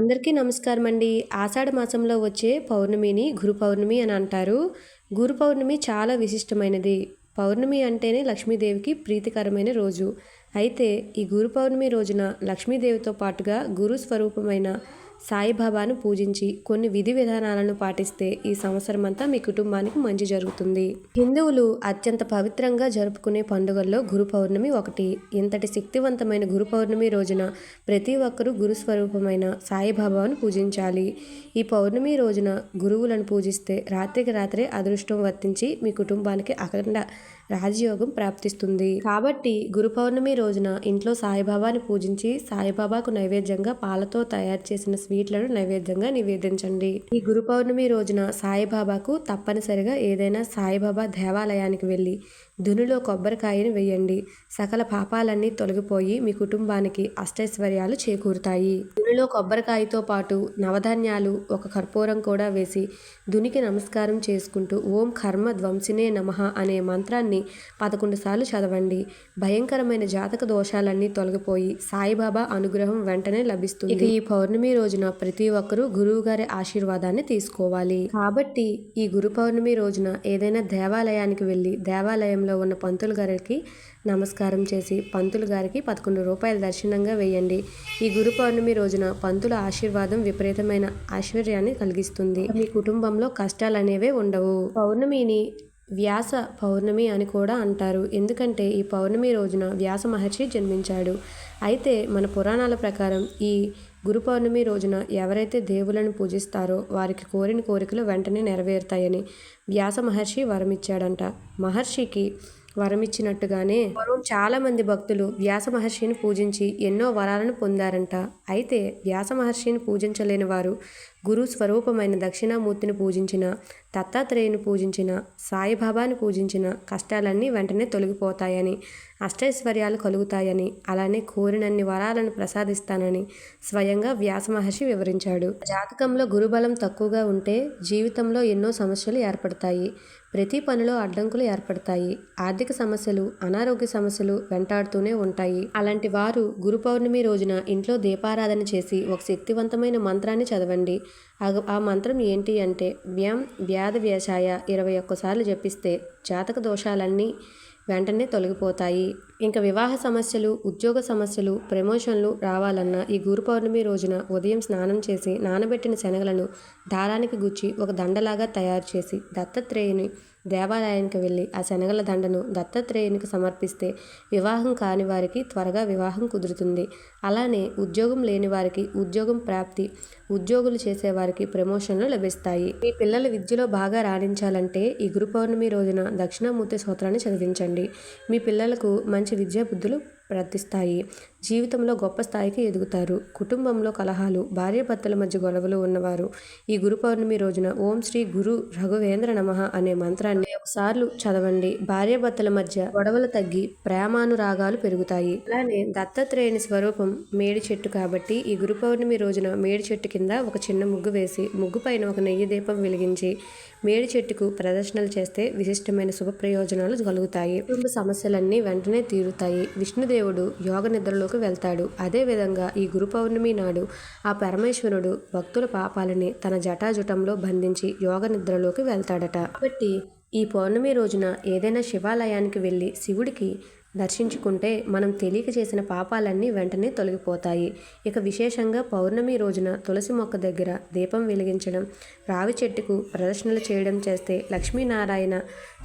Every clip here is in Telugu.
అందరికీ నమస్కారం అండి. ఆషాఢ మాసంలో వచ్చే పౌర్ణమిని గురు పౌర్ణమి అని అంటారు. గురు పౌర్ణమి చాలా విశిష్టమైనది. పౌర్ణమి అంటేనే లక్ష్మీదేవికి ప్రీతికరమైన రోజు. అయితే ఈ గురు పౌర్ణమి రోజున లక్ష్మీదేవితో పాటుగా గురు స్వరూపమైన సాయిబాబాను పూజించి కొన్ని విధి విధానాలను పాటిస్తే ఈ సంవత్సరం అంతా మీ కుటుంబానికి మంచి జరుగుతుంది. హిందువులు అత్యంత పవిత్రంగా జరుపుకునే పండుగల్లో గురు పౌర్ణమి ఒకటి. ఇంతటి శక్తివంతమైన గురు పౌర్ణమి రోజున ప్రతి ఒక్కరూ గురు స్వరూపమైన సాయిబాబాను పూజించాలి. ఈ పౌర్ణమి రోజున గురువులను పూజిస్తే రాత్రికి రాత్రే అదృష్టం వర్తించి మీ కుటుంబానికి అఖండ రాజయోగం ప్రాప్తిస్తుంది. కాబట్టి గురు పౌర్ణమి రోజున ఇంట్లో సాయిబాబాని పూజించి సాయిబాబాకు నైవేద్యంగా పాలతో తయారు చేసిన స్వీట్లను నైవేద్యంగా నివేదించండి. ఈ గురు పౌర్ణమి రోజున సాయిబాబాకు తప్పనిసరిగా ఏదైనా సాయిబాబా దేవాలయానికి వెళ్ళి దునిలో కొబ్బరికాయను వేయండి. సకల పాపాలన్నీ తొలగిపోయి మీ కుటుంబానికి అష్టైశ్వర్యాలు చేకూరుతాయి. దునిలో కొబ్బరికాయతో పాటు నవధాన్యాలు ఒక కర్పూరం కూడా వేసి దునికి నమస్కారం చేసుకుంటూ ఓం కర్మ ధ్వంసినే నమః అనే మంత్రాన్ని పదకొండు సార్లు చదవండి. భయంకరమైన జాతక దోషాలన్నీ తొలగిపోయి సాయిబాబా అనుగ్రహం వెంటనే లభిస్తుంది. ఇక ఈ పౌర్ణమి రోజున ప్రతి ఒక్కరూ గురువు గారి ఆశీర్వాదాన్ని తీసుకోవాలి. కాబట్టి ఈ గురు పౌర్ణమి రోజున ఏదైనా దేవాలయానికి వెళ్ళి దేవాలయంలో ఉన్న పంతులు గారికి నమస్కారం చేసి పంతులు గారికి పదకొండు రూపాయల దర్శనంగా వేయండి. ఈ గురు పౌర్ణమి రోజున పంతుల ఆశీర్వాదం విపరీతమైన ఐశ్వర్యాన్ని కలిగిస్తుంది. మీ కుటుంబంలో కష్టాలు అనేవే ఉండవు. పౌర్ణమిని వ్యాస పౌర్ణమి అని కూడా అంటారు. ఎందుకంటే ఈ పౌర్ణమి రోజున వ్యాస మహర్షి జన్మించాడు. అయితే మన పురాణాల ప్రకారం ఈ గురు పౌర్ణమి రోజున ఎవరైతే దేవులను పూజిస్తారో వారికి కోరిన కోరికలు వెంటనే నెరవేరుతాయని వ్యాస మహర్షి వరమిచ్చాడంట. మహర్షికి వరమిచ్చినట్టుగానే పూర్వం చాలామంది భక్తులు వ్యాస మహర్షిని పూజించి ఎన్నో వరాలను పొందారంట. అయితే వ్యాస మహర్షిని పూజించలేని వారు గురు స్వరూపమైన దక్షిణామూర్తిని పూజించిన దత్తాత్రేయుని పూజించిన సాయిబాబాని పూజించిన కష్టాలన్నీ వెంటనే తొలగిపోతాయని అష్టైశ్వర్యాలు కలుగుతాయని అలానే కోరినన్ని వరాలను ప్రసాదిస్తానని స్వయంగా వ్యాస మహర్షి వివరించాడు. జాతకంలో గురుబలం తక్కువగా ఉంటే జీవితంలో ఎన్నో సమస్యలు ఏర్పడతాయి. ప్రతి పనిలో అడ్డంకులు ఏర్పడతాయి. ఆర్థిక సమస్యలు అనారోగ్య సమస్యలు వెంటాడుతూనే ఉంటాయి. అలాంటి వారు గురు పౌర్ణమి రోజున ఇంట్లో దీపారాధన చేసి ఒక శక్తివంతమైన మంత్రాన్ని చదవండి. ఆ- మంత్రం ఏంటి అంటే వ్యం వ్యాధ వ్యవసాయ ఇరవై ఒక్కసార్లు జపిస్తే జాతక దోషాలన్నీ వెంటనే తొలగిపోతాయి. ఇంకా వివాహ సమస్యలు ఉద్యోగ సమస్యలు ప్రమోషన్లు రావాలన్నా ఈ గురు పౌర్ణమి రోజున ఉదయం స్నానం చేసి నానబెట్టిన శనగలను దారానికి గుచ్చి ఒక దండలాగా తయారు చేసి దత్తాత్రేయుని దేవాలయానికి వెళ్ళి ఆ శనగల దండను దత్తాత్రేయునికి సమర్పిస్తే వివాహం కాని వారికి త్వరగా వివాహం కుదురుతుంది. అలానే ఉద్యోగం లేని వారికి ఉద్యోగం ప్రాప్తి ఉద్యోగులు చేసేవారికి ప్రమోషన్లు లభిస్తాయి. మీ పిల్లల విద్యలో బాగా రాణించాలంటే ఈ గురు పౌర్ణమి రోజున దక్షిణామూర్తి స్తోత్రాన్ని చదివించండి. మీ పిల్లలకు మంచి విద్యా బుద్ధులు ప్రార్థిస్తాయి జీవితంలో గొప్ప స్థాయికి ఎదుగుతారు. కుటుంబంలో కలహాలు భార్యాభర్తల మధ్య గొడవలు ఉన్నవారు ఈ గురు పౌర్ణమి రోజున ఓం శ్రీ గురు రఘువేంద్ర నమః అనే మంత్రాన్ని ఒకసార్లు చదవండి. భార్యాభర్తల మధ్య గొడవలు తగ్గి ప్రేమానురాగాలు పెరుగుతాయి. అలానే దత్తాత్రేయుని స్వరూపం మేడి చెట్టు కాబట్టి ఈ గురు పౌర్ణమి రోజున మేడి చెట్టు కింద ఒక చిన్న ముగ్గు వేసి ముగ్గు పైన ఒక నెయ్యి దీపం వెలిగించి మేడి చెట్టుకు ప్రదర్శనలు చేస్తే విశిష్టమైన శుభ ప్రయోజనాలు కలుగుతాయి. కుటుంబ సమస్యలన్నీ వెంటనే తీరుతాయి. విష్ణుదేవుడు యోగ నిద్రలో నిద్రలోకి వెళ్తాడు. అదే విధంగా ఈ గురు పౌర్ణమి నాడు ఆ పరమేశ్వరుడు భక్తుల పాపాలని తన జటాజుటంలో బంధించి యోగ నిద్రలోకి వెళ్తాడట. కాబట్టి ఈ పౌర్ణమి రోజున ఏదైనా శివాలయానికి వెళ్ళి శివుడికి దర్శించుకుంటే మనం తెలియక చేసిన పాపాలన్నీ వెంటనే తొలగిపోతాయి. ఇక విశేషంగా పౌర్ణమి రోజున తులసి మొక్క దగ్గర దీపం వెలిగించడం రావి చెట్టుకు ప్రదర్శనలు చేయడం చేస్తే లక్ష్మీనారాయణ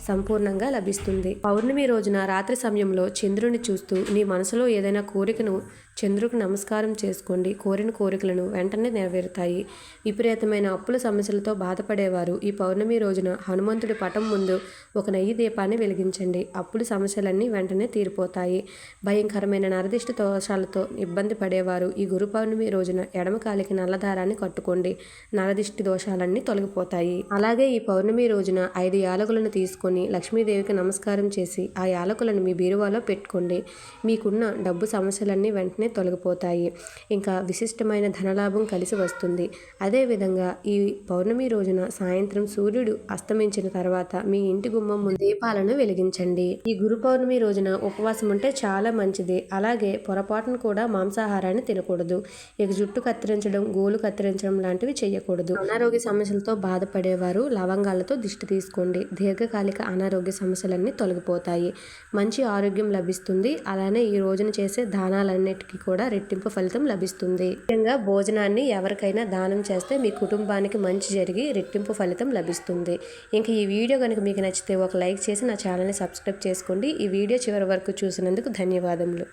సంపూర్ణంగా లభిస్తుంది. పౌర్ణమి రోజున రాత్రి సమయంలో చంద్రుని చూస్తూ నీ మనసులో ఏదైనా కోరికను చంద్రుకు నమస్కారం చేసుకోండి. కోరిన కోరికలను వెంటనే నెరవేరుతాయి. విపరీతమైన అప్పుల సమస్యలతో బాధపడేవారు. ఈ పౌర్ణమి రోజున హనుమంతుడి పటం ముందు ఒక నెయ్యి దీపాన్ని వెలిగించండి. అప్పుల సమస్యలన్నీ వెంటనే తీరిపోతాయి. భయంకరమైన నరదిష్ట దోషాలతో ఇబ్బంది పడేవారు. ఈ గురు పౌర్ణమి రోజున ఎడమ కాలికి నల్లదారాన్ని కట్టుకోండి. నరదిష్టి దోషాలన్నీ తొలగిపోతాయి. అలాగే ఈ పౌర్ణమి రోజున ఐదు యాలకులను తీసుకొని లక్ష్మీదేవికి నమస్కారం చేసి ఆ యాలకులను మీ బీరువాలో పెట్టుకోండి. మీకున్న డబ్బు సమస్యలన్నీ వెంటనే వెంటనే తొలగిపోతాయి. ఇంకా విశిష్టమైన ధనలాభం కలిసి వస్తుంది. అదేవిధంగా ఈ పౌర్ణమి రోజున సాయంత్రం సూర్యుడు అస్తమించిన తర్వాత మీ ఇంటి గుమ్మం ముందు దీపాలను వెలిగించండి. ఈ గురు పౌర్ణమి రోజున ఉపవాసం ఉంటే చాలా మంచిది. అలాగే పొరపాటును కూడా మాంసాహారాన్ని తినకూడదు. ఇక జుట్టు కత్తిరించడం గోలు కత్తిరించడం లాంటివి చేయకూడదు అనారోగ్య సమస్యలతో బాధపడేవారు లవంగాలతో దిష్టి తీసుకోండి. దీర్ఘకాలిక అనారోగ్య సమస్యలన్నీ తొలగిపోతాయి. మంచి ఆరోగ్యం లభిస్తుంది. అలానే ఈ రోజున చేసే దానాలన్నిటికీ కూడా రెట్టింపు ఫలితం లభిస్తుంది. ముఖ్యంగా భోజనాన్ని ఎవరికైనా దానం చేస్తే మీ కుటుంబానికి మంచి జరిగి రెట్టింపు ఫలితం లభిస్తుంది. ఇంకా ఈ వీడియో కనుక మీకు నచ్చితే ఒక లైక్ చేసి నా ఛానల్ని సబ్స్క్రైబ్ చేసుకోండి. ఈ వీడియో చివరి వరకు చూసినందుకు ధన్యవాదములు.